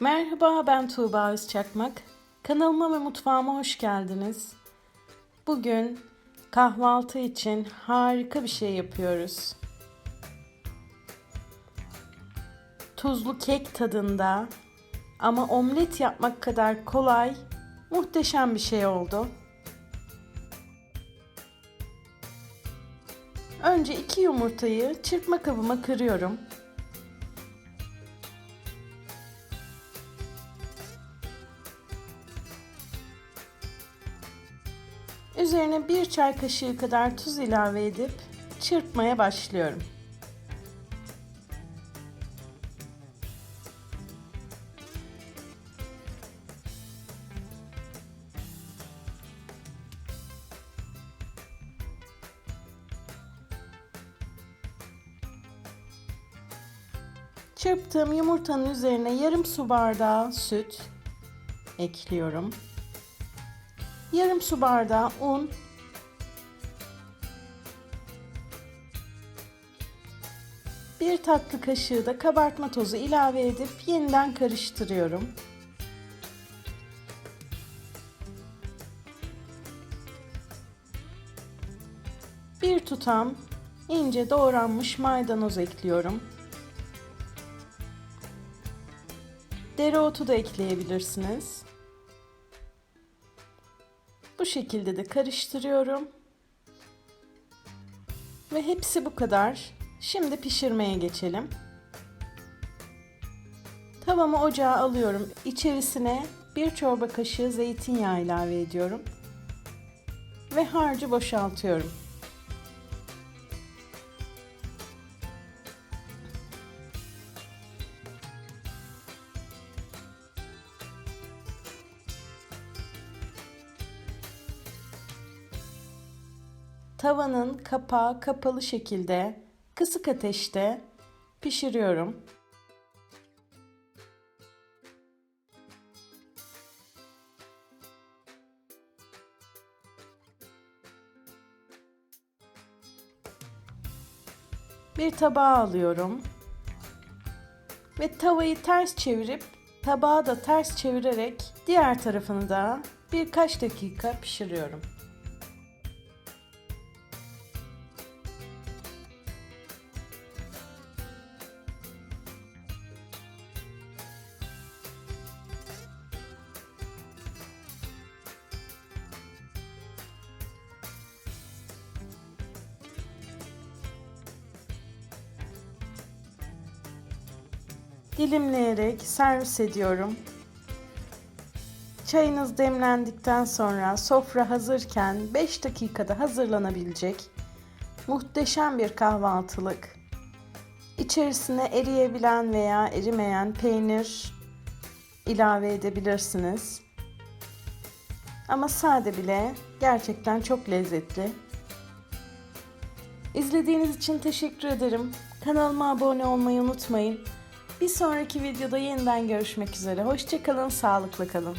Merhaba ben Tuğba Özçakmak. Kanalıma ve mutfağıma hoş geldiniz. Bugün kahvaltı için harika bir şey yapıyoruz. Tuzlu kek tadında ama omlet yapmak kadar kolay, muhteşem bir şey oldu. Önce iki yumurtayı çırpma kabıma kırıyorum. Üzerine bir çay kaşığı kadar tuz ilave edip çırpmaya başlıyorum. Çırptığım yumurtanın üzerine yarım su bardağı süt ekliyorum. Yarım su bardağı un. Bir tatlı kaşığı da kabartma tozu ilave edip yeniden karıştırıyorum. Bir tutam ince doğranmış maydanoz ekliyorum. Dereotu da ekleyebilirsiniz. Bu şekilde de karıştırıyorum. Ve hepsi bu kadar. Şimdi pişirmeye geçelim. Tavamı ocağa alıyorum. İçerisine bir çorba kaşığı zeytinyağı ilave ediyorum. Ve harcı boşaltıyorum. Tavanın kapağı kapalı şekilde kısık ateşte pişiriyorum. Bir tabağa alıyorum. Ve tavayı ters çevirip tabağı da ters çevirerek diğer tarafını da birkaç dakika pişiriyorum. Dilimleyerek servis ediyorum. Çayınız demlendikten sonra sofra hazırken 5 dakikada hazırlanabilecek muhteşem bir kahvaltılık. İçerisine eriyebilen veya erimeyen peynir ilave edebilirsiniz. Ama sade bile gerçekten çok lezzetli. İzlediğiniz için teşekkür ederim. Kanalıma abone olmayı unutmayın. Bir sonraki videoda yeniden görüşmek üzere. Hoşçakalın, sağlıklı kalın.